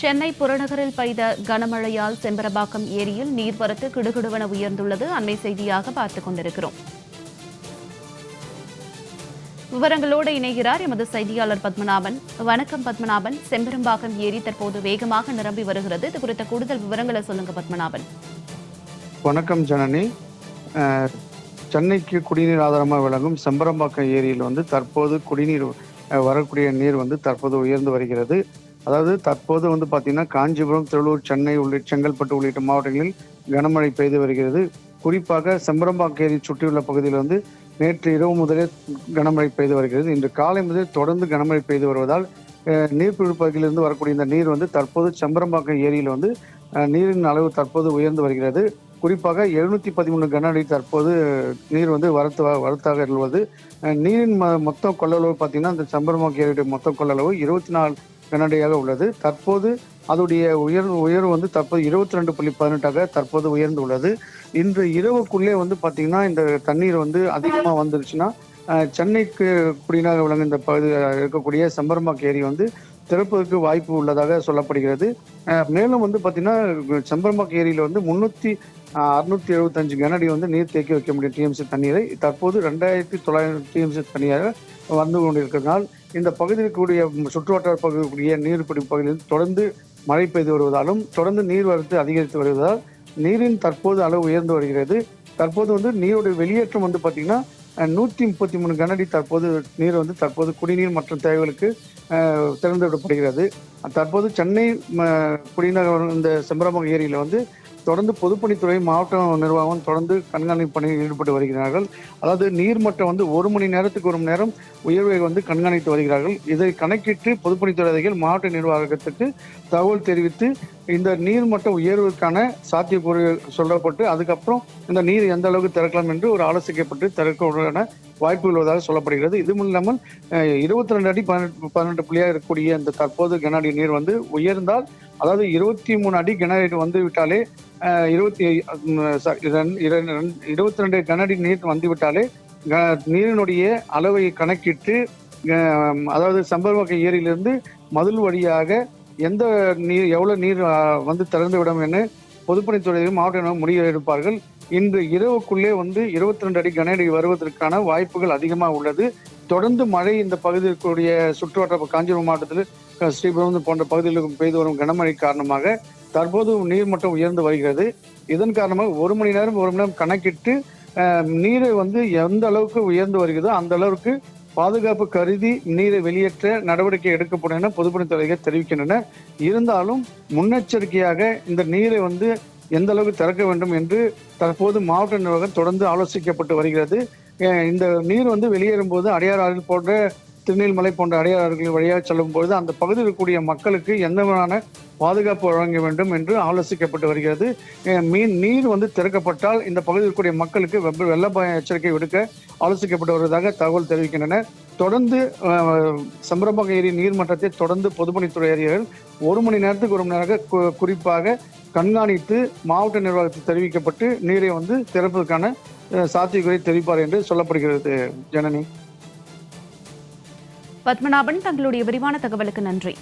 சென்னை புறநகரில் பெய்த கனமழையால் செம்பரபாக்கம் ஏரியில் நீர்வரத்து கிடுகிடுவென உயர்ந்துள்ளது. அண்மை செய்தியாக பார்த்துக் கொண்டிருக்கிறோம். விவரங்களோடு இணைகிறார் எமது செய்தியாளர் பத்மநாபன். வணக்கம் பத்மநாபன். செம்பரம்பாக்கம் ஏரி தற்போது வேகமாக நிரம்பி வருகிறது. இது குறித்த கூடுதல் விவரங்களை சொல்லுங்க பத்மநாபன். வணக்கம் ஜனனி. சென்னைக்கு குடிநீர் ஆதாரமாக விளங்கும் செம்பரம்பாக்கம் ஏரியில் வந்து தற்போது குடிநீர் வரக்கூடிய நீர் வந்து தற்போது உயர்ந்து வருகிறது. அதாவது தற்போது வந்து பார்த்தீங்கன்னா காஞ்சிபுரம் திருவள்ளூர் சென்னை உள்ளிட்ட செங்கல்பட்டு உள்ளிட்ட மாவட்டங்களில் கனமழை பெய்து வருகிறது. குறிப்பாக செம்பரம்பாக்கம் சுற்றியுள்ள பகுதியில் வந்து நேற்று இரவு முதலே கனமழை பெய்து வருகிறது. இன்று காலை முதல் தொடர்ந்து கனமழை பெய்து வருவதால் அஹ், பகுதியிலிருந்து வரக்கூடிய இந்த நீர் வந்து தற்போது செம்பரம்பாக்கம் ஏரியில் வந்து நீரின் அளவு தற்போது உயர்ந்து வருகிறது. குறிப்பாக எழுநூத்தி பதிமூணு கன அடி தற்போது நீர் வந்து வரத்து வரத்தாக உள்ளது நீரின் ம மொத்த கொள்ளளவு பார்த்தீங்கன்னா இந்த செம்பரம்பாக்கம் ஏரியுடைய மொத்த கொள்ளளவு இருபத்தி நாலு கனஅடியாக உள்ளது. தற்போது அதோடைய உயர் உயர்வு வந்து தற்போது இருபத்தி ரெண்டு புள்ளி பதினெட்டாக தற்போது உயர்ந்து உள்ளது இன்று இரவுக்குள்ளே வந்து பார்த்தீங்கன்னா இந்த தண்ணீர் வந்து அதிகமாக வந்துருச்சுன்னா சென்னைக்கு குடிநீராக விளங்கும் இந்த பகுதி இருக்கக்கூடிய செம்பரமாக்கு ஏரி வந்து திறப்பதற்கு வாய்ப்பு உள்ளதாக சொல்லப்படுகிறது. மேலும் வந்து பார்த்தீங்கன்னா செம்பரமாக்கு ஏரியில் வந்து முன்னூற்றி அறுநூத்தி எழுபத்தஞ்சு கனடி வந்து நீர் தேக்கி வைக்க முடியும். டிஎம்சி தண்ணீரை தற்போது ரெண்டாயிரத்தி தொள்ளாயிரம் டிஎம்சி தண்ணீராக வந்து கொண்டிருக்கிறதுனால் இந்த பகுதியில் கூடிய சுற்றுவட்டார பகுதிக்குரிய நீர்பிடிப்பு பகுதியில் தொடர்ந்து மழை பெய்து வருவதாலும் தொடர்ந்து நீர் வரத்து அதிகரித்து வருவதால் நீரின் தற்போது அளவு உயர்ந்து வருகிறது. தற்போது வந்து நீருடைய வெளியேற்றம் வந்து பார்த்தீங்கன்னா நூற்றி முப்பத்தி மூணு கனடி தற்போது நீர் வந்து தற்போது குடிநீர் மற்றும் தேவைகளுக்கு திறந்துவிடப்படுகிறது. திறந்து விடப்படுகிறது தற்போது சென்னை ம, குடிநகர் இந்த செம்பரமகம் ஏரியில் வந்து தொடர்ந்து பொதுப்பணித்துறை மாவட்ட நிர்வாகம் தொடர்ந்து கண்காணிப்பு பணியில் ஈடுபட்டு வருகிறார்கள். அதாவது நீர்மட்டம் வந்து ஒரு மணி நேரத்துக்கு ஒரு மணி நேரம் உயர்வை வந்து கண்காணித்து வருகிறார்கள். இதை கணக்கிட்டு பொதுப்பணித்துறை அதிகாரிகள் மாவட்ட நிர்வாகத்துக்கு தகவல் தெரிவித்து இந்த நீர்மட்ட உயர்வுக்கான சாத்தியக்கூறு சொல்லப்பட்டு அதுக்கப்புறம் இந்த நீர் எந்த அளவுக்கு திறக்கலாம் என்று ஒரு ஆலோசிக்கப்பட்டு திறக்க வாய்ப்பு உள்ளதாக சொல்லப்படுகிறது. இது இல்லாமல் இருபத்தி ரெண்டு அடி பதினெட்டு பதினெட்டு புள்ளியாக இருக்கக்கூடிய இந்த தற்போது கனஅடி நீர் வந்து உயர்ந்தால் அதாவது இருபத்தி மூணு அடி கனஅடி வந்து விட்டாலே இருபத்தி இருபத்தி ரெண்டு கனஅடி நீர் வந்துவிட்டாலே க- நீரினுடைய அளவை கணக்கிட்டு அதாவது சம்பவகை ஏரியிலிருந்து மதில் வழியாக எந்த நீர் எவ்வளவு நீர் வந்து திறந்து விடும் என பொதுப்பணித்துறையும் மாவட்ட முடிவு எடுப்பார்கள் இன்று இரவுக்குள்ளே வந்து இருபத்தி ரெண்டு அடி கனஅடி வருவதற்கான வாய்ப்புகள் அதிகமாக உள்ளது. தொடர்ந்து மழை இந்த பகுதியில் இருக்கக்கூடிய காஞ்சிபுரம் மாவட்டத்தில் அஹ், போன்ற பகுதிகளுக்கு பெய்து வரும் கனமழை காரணமாக தற்போது நீர்மட்டம் உயர்ந்து வருகிறது. இதன் காரணமாக ஒரு மணி நேரம் ஒரு மணி நேரம் கணக்கிட்டு நீரை வந்து எந்த அளவுக்கு உயர்ந்து வருகிறதோ அந்த அளவுக்கு பாதுகாப்பு கருதி நீரை வெளியேற்ற நடவடிக்கை எடுக்கப்படும் என பொதுப்பணித்துறைகள் தெரிவிக்கின்றன இருந்தாலும் முன்னெச்சரிக்கையாக இந்த நீரை வந்து எந்த அளவுக்கு திறக்க வேண்டும் என்று தற்போது மாவட்ட நிர்வாகம் தொடர்ந்து ஆலோசிக்கப்பட்டு வருகிறது. இந்த நீர் வந்து வெளியேறும் போது அடையாறு ஆறு போன்ற திருநெல்மலை போன்ற அடையாளர்கள் வழியாக செல்லும் பொழுது அந்த பகுதியில் இருக்கக்கூடிய மக்களுக்கு எந்த விதமான பாதுகாப்பு வழங்க வேண்டும் என்று ஆலோசிக்கப்பட்டு வருகிறது. மீன் நீர் வந்து திறக்கப்பட்டால் இந்த பகுதியில் இருக்கக்கூடிய மக்களுக்கு வெப்ப வெள்ள பய எச்சரிக்கை விடுக்க ஆலோசிக்கப்பட்டு வருவதாக தகவல் தெரிவிக்கின்றன. தொடர்ந்து சம்பரம்பக ஏரி நீர்மன்றத்தை தொடர்ந்து பொதுப்பணித்துறை அதிகாரிகள் ஒரு மணி நேரத்துக்கு ஒரு மணி நேரம் கு- குறிப்பாக கண்காணித்து மாவட்ட நிர்வாகத்தில் தெரிவிக்கப்பட்டு நீரை வந்து திறப்பதற்கான சாத்தியக்குறை தெரிவிப்பார் என்று சொல்லப்படுகிறது. ஜனனி. பத்மநாபன் தங்களுடைய விரிவான தகவலுக்கு நன்றி.